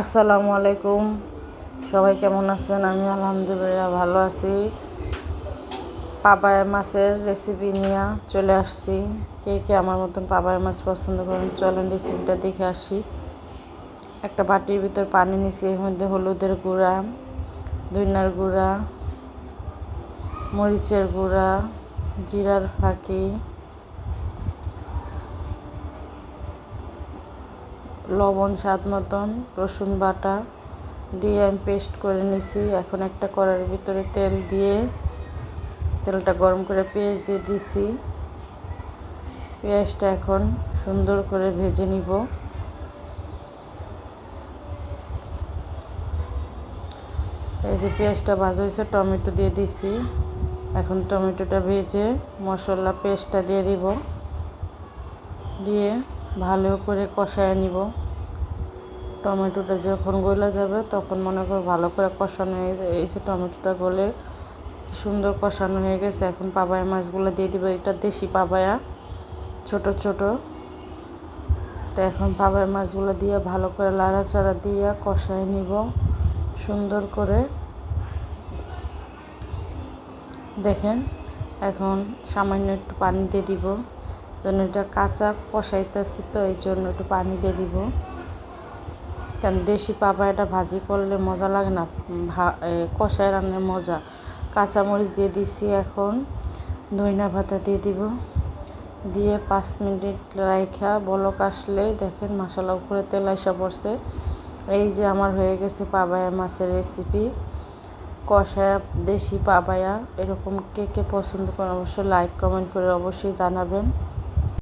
আসসালামু আলাইকুম। সবাই কেমন আছেন? আমি আলহামদুলিল্লাহ ভালো আছি। পাপায়া মাছের রেসিপি নিয়ে চলে আসছি। কে কে আমার মতন পাপায়া মাছ পছন্দ করেন, চলেন রেসিপিটা দেখে আসি। একটা বাটির ভিতর পানি নিছি, এর মধ্যে হলুদের গুঁড়া ধইনার গুঁড়া, মরিচের গুঁড়া, জিরার ফাঁকি লবণ, স্বাদ মতন, রসুন বাটা দিয়ে আমি পেস্ট করে নিছি। এখন একটা কড়ার ভিতরে তেল দিয়ে তেলটা গরম করে পেঁয়াজ দিয়ে দিছি। পেঁয়াজটা এখন সুন্দর করে ভেজে নিব। এই যে পেঁয়াজটা ভাজা হয়েছে, টমেটো দিয়ে দিছি। এখন টমেটোটা ভেজে মশলা পেস্টটা দিয়ে দিব। দিয়ে ভালো করে কষায় নিব। টমেটোটা যখন গলে যাবে, তখন মনে করো ভালো করে কষানো হয়ে এই যে টমেটোটা গলে সুন্দর কষানো হয়ে গেছে, এখন পাবায়া মাছগুলো দিয়ে দিব। এটা দেশি পাবায়া, ছোট ছোট। তো এখন পাবায়া মাছগুলো দিয়ে ভালো করে লাড়াচাড়া দিয়ে কষায় নিব। সুন্দর করে। দেখেন, এখন সামান্য একটু পানি দিয়ে দিব। যেন এটা কাঁচা কষাইতেছি তো, এই জন্য একটু পানি দিয়ে দিব। কারণ দেশি পাপায়াটা ভাজি করলে মজা লাগে না কষায় রান্নার মজা। কাঁচামরিচ দিয়ে দিচ্ছি এখন, ধইনা ভাতা দিয়ে দিব। দিয়ে পাঁচ মিনিট রাইখা, বলক আসলে দেখেন মশলা উপরে তেল আসা পড়ছে। এই যে আমার হয়ে গেছে পাবায়া মাছের রেসিপি কষায়া দেশি পাবায়া এরকম কে কে পছন্দ করেন অবশ্যই লাইক কমেন্ট করে অবশ্যই জানাবেন।